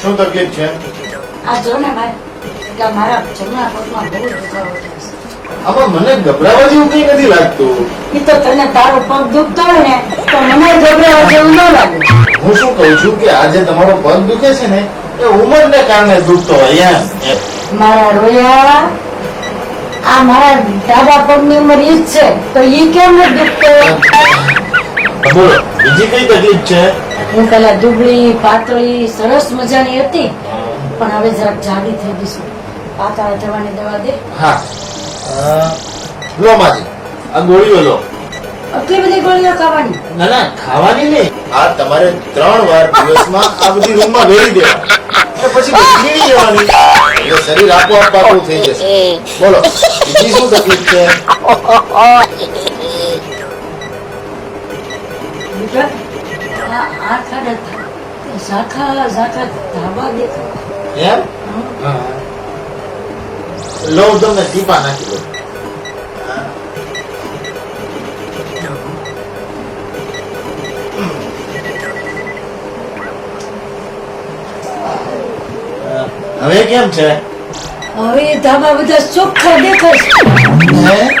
શું તકલીફ છે? આ જો ને ભાઈ મારા જમણા પગમાં બહુ દુખાવો થાય છે. આમાં મને ગભરાવા જેવું કઈ નથી લાગતું. એ તો તને તારો પગ દુખતો હોય ને તો મને ગભરાવા જેવું ન લાગે. હું શું કહું છું કે આજે તમારો પગ દુખે છે ને એ ઉંમરને કારણે દુખતો હોય એમ. મારા રોયા આ મારા ડાબા પગની ઉંમર ઈ જ છે તો ઈ કેમ ને દુખતો? બોલો બીજી કઈ તકલીફ છે? હું પેલા દુબળી પાતળી સરસ મજાની હતી પણ હવે જરાક જાડી થઈ ગઈ છું. પાતળા થવાની દવા દે. હા. લો માજી આ ગોળીઓ લો. આટલી બધી ગોળીઓ ખાવાની? ના ના ખાવાની નહીં. આ તમારે ત્રણ વાર દિવસમાં આ બધી રૂમમાં વેરી દેવા. પછી ગીરી જવાની એટલે શરીર આપોઆપ પાકું થઈ જશે. બોલો બીજી શું તકલીફ છે? બેટા, આ આ ખાડા થા- ઝાંખા ઝાંખા ધાબા દેખાય. એમ? હા. તમને ટીપા નાખી દઉં. હવે કેમ છે? હવે ધાબા બધા ચોખ્ખા દેખાય છે.